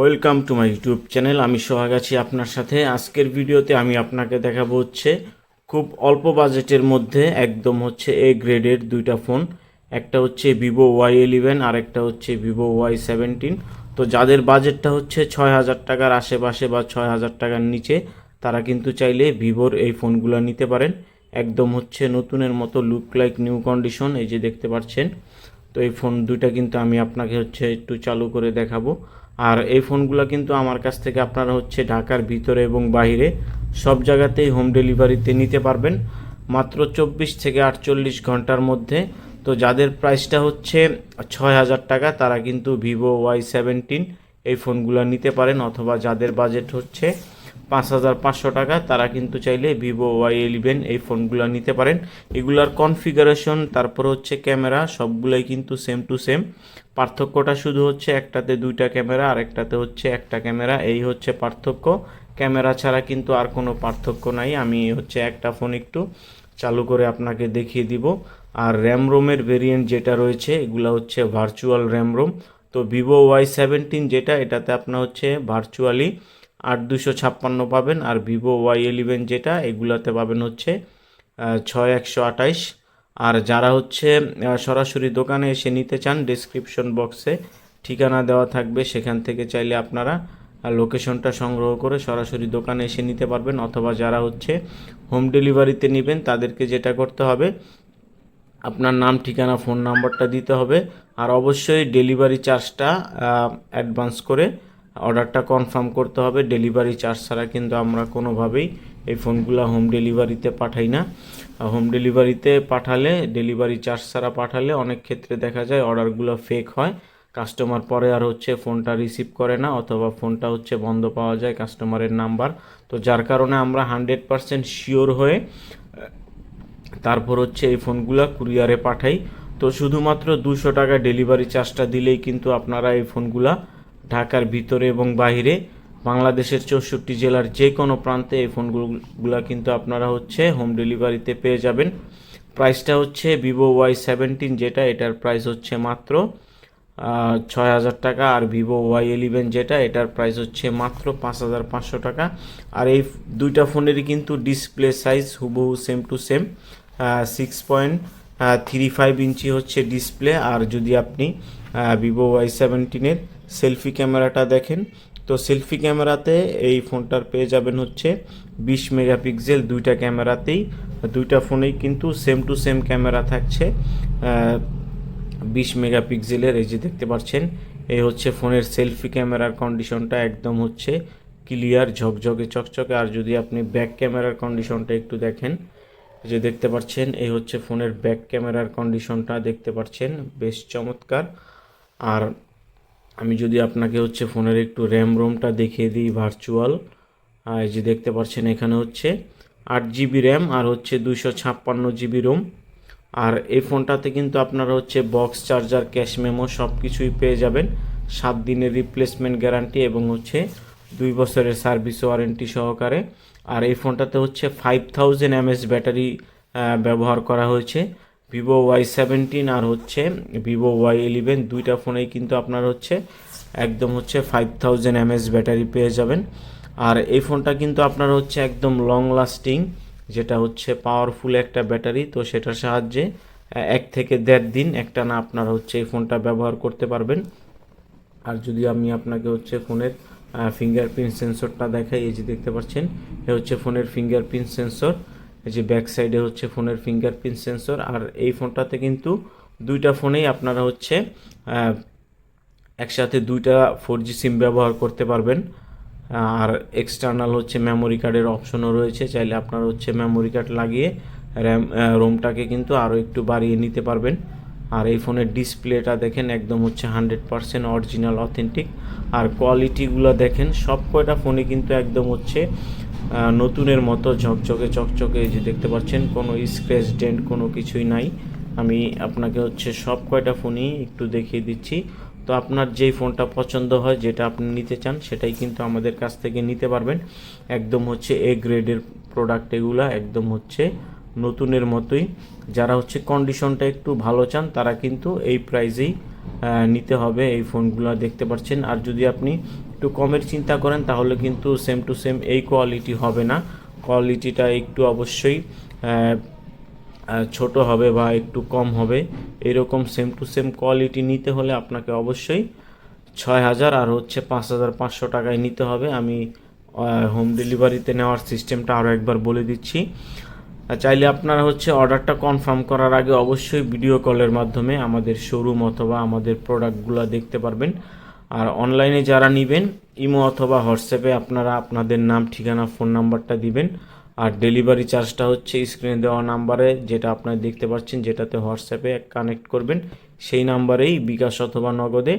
Welcome to my YouTube channel আমি সোহাগ আছি আপনার সাথে। আজকের ভিডিওতে আমি আপনাকে দেখাবো হচ্ছে, খুব অল্প বাজেটের মধ্যে একদম হচ্ছে এ গ্রেডের দুইটা ফোন। একটা হচ্ছে ভিভো ওয়াই ইলেভেন আর একটা হচ্ছে ভিভো ওয়াই সেভেন্টিন তো যাদের বাজেটটা হচ্ছে ছয় হাজার টাকার আশেপাশে বা ছয় হাজার টাকার নিচে, তারা কিন্তু চাইলে ভিভোর এই ফোনগুলো নিতে পারেন। একদম হচ্ছে নতুনের মতো লুক লাইক নিউ কন্ডিশন এই যে দেখতে পাচ্ছেন। তো এই ফোন দুইটা কিন্তু আমি আপনাকে হচ্ছে একটু চালু করে দেখাবো। আর এই ফোনগুলো কিন্তু আমার কাছ থেকে আপনারা হচ্ছে ঢাকার ভিতরে এবং বাহিরে সব জায়গাতেই হোম ডেলিভারিতে নিতে পারবেন। মাত্র চব্বিশ থেকে আটচল্লিশ ঘণ্টার মধ্যে। তো যাদের প্রাইসটা হচ্ছে ছয় হাজার টাকা, তারা কিন্তু ভিভো ওয়াই সেভেন্টিন এই ফোনগুলো নিতে পারেন অথবা যাদের বাজেট হচ্ছে পাঁচ হাজার পাঁচশো টাকা, তারা কিন্তু চাইলে ভিভো ওয়াই ইলেভেন এই ফোনগুলো নিতে পারেন। এগুলার কনফিগারেশন তারপর হচ্ছে ক্যামেরা, সবগুলোই কিন্তু সেম টু সেম পার্থক্যটা শুধু হচ্ছে একটাতে দুইটা ক্যামেরা আর একটাতে হচ্ছে একটা ক্যামেরা। এই হচ্ছে পার্থক্য। ক্যামেরা ছাড়া কিন্তু আর কোনো পার্থক্য নাই। আমি হচ্ছে একটা ফোন একটু চালু করে আপনাকে দেখিয়ে দিব। আর র্যাম রোমের ভেরিয়েন্ট যেটা রয়েছে, এগুলো হচ্ছে ভার্চুয়াল র্যাম রোম তো ভিভো ওয়াই সেভেন্টিন যেটা, এটাতে আপনার হচ্ছে ভার্চুয়ালি আট দুশো ছাপ্পান্ন পাবেন। আর ভিভো ওয়াই ইলেভেন যেটা, এগুলাতে পাবেন হচ্ছে ছয় একশো আঠাইশ। আর যারা হচ্ছে সরাসরি দোকানে এসে নিতে চান ডিসক্রিপশন বক্সে ঠিকানা দেওয়া থাকবে। সেখান থেকে চাইলে আপনারা লোকেশনটা সংগ্রহ করে সরাসরি দোকানে এসে নিতে পারবেন। অথবা যারা হচ্ছে হোম ডেলিভারিতে নেবেন, তাদেরকে যেটা করতে হবে, আপনার নাম, ঠিকানা ফোন নাম্বারটা দিতে হবে। আর অবশ্যই ডেলিভারি চার্জটা অ্যাডভান্স করে অর্ডারটা কনফার্ম করতে হবে। ডেলিভারি চার্জ ছাড়া কিন্তু আমরা কোনোভাবেই এই ফোনগুলো হোম ডেলিভারিতে পাঠাই না। হোম ডেলিভারিতে পাঠালে ডেলিভারি চার্জ ছাড়া পাঠালে অনেক ক্ষেত্রে দেখা যায় অর্ডারগুলো ফেক হয়। কাস্টমার পরে আর হচ্ছে ফোনটা রিসিভ করে না অথবা ফোনটা হচ্ছে বন্ধ পাওয়া যায় কাস্টমারের নাম্বার তো যার কারণে আমরা হান্ড্রেড পারসেন্ট শিওর হয়ে, তারপর হচ্ছে এই ফোনগুলো কুরিয়ারে পাঠাই। তো শুধুমাত্র দুশো টাকা ডেলিভারি চার্জটা দিলেই কিন্তু আপনারা এই ফোনগুলা ঢাকার ভিতরে এবং বাইরে বাংলাদেশের চৌষট্টি জেলার যে কোনো প্রান্তে এই ফোনগুলো কিন্তু আপনারা হচ্ছে হোম ডেলিভারিতে পেয়ে যাবেন। প্রাইসটা হচ্ছে ভিভো ওয়াই সেভেন্টিন যেটা, এটার প্রাইস হচ্ছে মাত্র ছয় হাজার টাকা আর ভিভো ওয়াই ইলেভেন যেটা, এটার প্রাইস হচ্ছে মাত্র পাঁচ হাজার পাঁচশো টাকা। আর এই দুইটা ফোনেরই কিন্তু ডিসপ্লে সাইজ হুবহু same to same six point three five inch হচ্ছে ডিসপ্লে আর যদি আপনি ভিভো ওয়াই সেভেন্টিনের সেলফি ক্যামেরাটা দেখেন, তো সেলফি ক্যামেরাতে এই ফোনটার পেয়ে যাবেন হচ্ছে বিশ মেগাপিক্সেল দুইটা ক্যামেরাতেই দুইটা ফোনেই কিন্তু সেম টু সেম ক্যামেরা থাকছে বিশ মেগাপিক্সেলের। এই যে দেখতে পাচ্ছেন, এই হচ্ছে ফোনের সেলফি ক্যামেরার কন্ডিশনটা একদম হচ্ছে ক্লিয়ার ঝকঝকে, চকচকে। আর যদি আপনি ব্যাক ক্যামেরার কন্ডিশনটা একটু দেখেন যে দেখতে পাচ্ছেন, এই হচ্ছে ফোনের ব্যাক ক্যামেরার কন্ডিশনটা দেখতে পাচ্ছেন, বেশ চমৎকার। আর আমি যদি আপনাকে হচ্ছে ফোনের একটু র্যাম রোমটা দেখিয়ে দিই ভার্চুয়াল এই যে দেখতে পাচ্ছেন, এখানে হচ্ছে আট জিবি র্যাম আর হচ্ছে দুশো ছাপ্পান্ন জিবি রোম আর এই ফোনটাতে কিন্তু আপনারা হচ্ছে বক্স চার্জার ক্যাশ মেমো সব কিছুই পেয়ে যাবেন। সাত দিনের রিপ্লেসমেন্ট গ্যারান্টি এবং হচ্ছে দুই বছরের সার্ভিস ওয়ারেন্টি সহকারে। আর এই ফোনটাতে হচ্ছে ফাইভ থাউজেন্ড এমএস ব্যাটারি ব্যবহার করা হয়েছে। ভিভো ওয়াই সেভেন্টিন আর হচ্ছে ভিভো ওয়াই ইলেভেন দুইটা ফোনেই কিন্তু আপনার হচ্ছে একদম হচ্ছে ফাইভ থাউজেন্ড এমএস ব্যাটারি পেয়ে যাবেন। আর এই ফোনটা কিন্তু আপনার হচ্ছে একদম লং লাস্টিং যেটা হচ্ছে পাওয়ারফুল একটা ব্যাটারি, তো সেটার সাহায্যে এক থেকে দেড় দিন একটা না আপনারা হচ্ছে এই ফোনটা ব্যবহার করতে পারবেন। আর যদি আমি আপনাকে হচ্ছে ফোনের ফিঙ্গারপ্রিন্ট সেন্সরটা দেখাই, এই যে দেখতে পাচ্ছেন, এ হচ্ছে ফোনের ফিঙ্গারপ্রিন্ট সেন্সর এই যে ব্যাক সাইডে হচ্ছে ফোনের ফিঙ্গারপ্রিন্ট সেন্সর আর এই ফোনটাতে কিন্তু দুইটা ফোনেই আপনারা হচ্ছে একসাথে দুইটা ফোর জি সিম ব্যবহার করতে পারবেন। আর এক্সটার্নাল হচ্ছে মেমোরি কার্ডের অপশনও রয়েছে, চাইলে আপনারা হচ্ছে মেমোরি কার্ড লাগিয়ে র্যাম রোমটাকে কিন্তু আরও একটু বাড়িয়ে নিতে পারবেন। আর এই ফোনের ডিসপ্লেটা দেখেন একদম হচ্ছে হান্ড্রেড পারসেন্ট অরিজিনাল, অথেন্টিক। আর কোয়ালিটিগুলো দেখেন, সব কয়টা ফোনে কিন্তু একদম হচ্ছে নতুনের মতো ঝকঝকে, চকচকে যে দেখতে পাচ্ছেন, কোনো স্ক্র্যাচ ডেন্ট কোনো কিছুই নাই। আমি আপনাকে হচ্ছে সব কয়টা ফোনই একটু দেখিয়ে দিচ্ছি। তো আপনার যেই ফোনটা পছন্দ হয়, যেটা আপনি নিতে চান, সেটাই কিন্তু আমাদের কাছ থেকে নিতে পারবেন। একদম হচ্ছে এ গ্রেডের প্রোডাক্ট এগুলা, একদম হচ্ছে নতুনের মতোই। যারা হচ্ছে কন্ডিশনটা একটু ভালো চান, তারা কিন্তু এই প্রাইজেই নিতে হবে এই ফোনগুলো দেখতে পাচ্ছেন। আর যদি আপনি একটু কমের চিন্তা করেন, তাহলে কিন্তু সেম টু সেম এই কোয়ালিটি হবে না। কোয়ালিটিটা একটু অবশ্যই ছোট হবে বা একটু কম হবে। এরকম সেম টু সেম কোয়ালিটি নিতে হলে আপনাকে অবশ্যই ছয় হাজার আর হচ্ছে পাঁচ হাজার পাঁচশো টাকায় নিতে হবে। আমি হোম ডেলিভারিতে নেওয়ার সিস্টেমটা আরও একবার বলে দিচ্ছি। চাইলে আপনারা হচ্ছে অর্ডারটা কনফার্ম করার আগে অবশ্যই ভিডিও কলের মাধ্যমে আমাদের শোরুম অথবা আমাদের প্রোডাক্টগুলো দেখতে পারবেন। আর অনলাইনে যারা নেবেন ইমো অথবা হোয়াটসঅ্যাপে আপনারা আপনাদের নাম, ঠিকানা ফোন নাম্বারটা দিবেন। আর ডেলিভারি চার্জটা হচ্ছে স্ক্রিনে দেওয়া নাম্বারে যেটা আপনারা দেখতে পাচ্ছেন, যেটাতে হোয়াটসঅ্যাপে কানেক্ট করবেন। সেই নাম্বারেই বিকাশ অথবা নগদে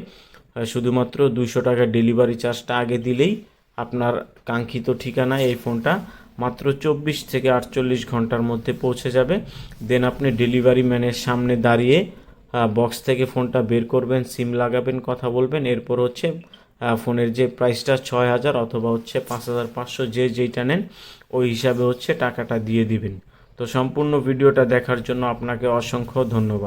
শুধুমাত্র দুইশো টাকা ডেলিভারি চার্জটা আগে দিলেই আপনার কাঙ্ক্ষিত ঠিকানায় এই ফোনটা মাত্র চব্বিশ থেকে আটচল্লিশ ঘণ্টার মধ্যে পৌঁছে যাবে। দেন আপনি ডেলিভারি ম্যানের সামনে দাঁড়িয়ে বক্স থেকে ফোনটা বের করবেন সিম লাগাবেন, কথা বলবেন। এরপর হচ্ছে ফোনের যে প্রাইসটা ছয় হাজার অথবা হচ্ছে পাঁচ হাজার পাঁচশো যে যেইটা নেন, ওই হিসাবে হচ্ছে টাকাটা দিয়ে দিবেন। তো সম্পূর্ণ ভিডিওটা দেখার জন্য আপনাকে অসংখ্য ধন্যবাদ।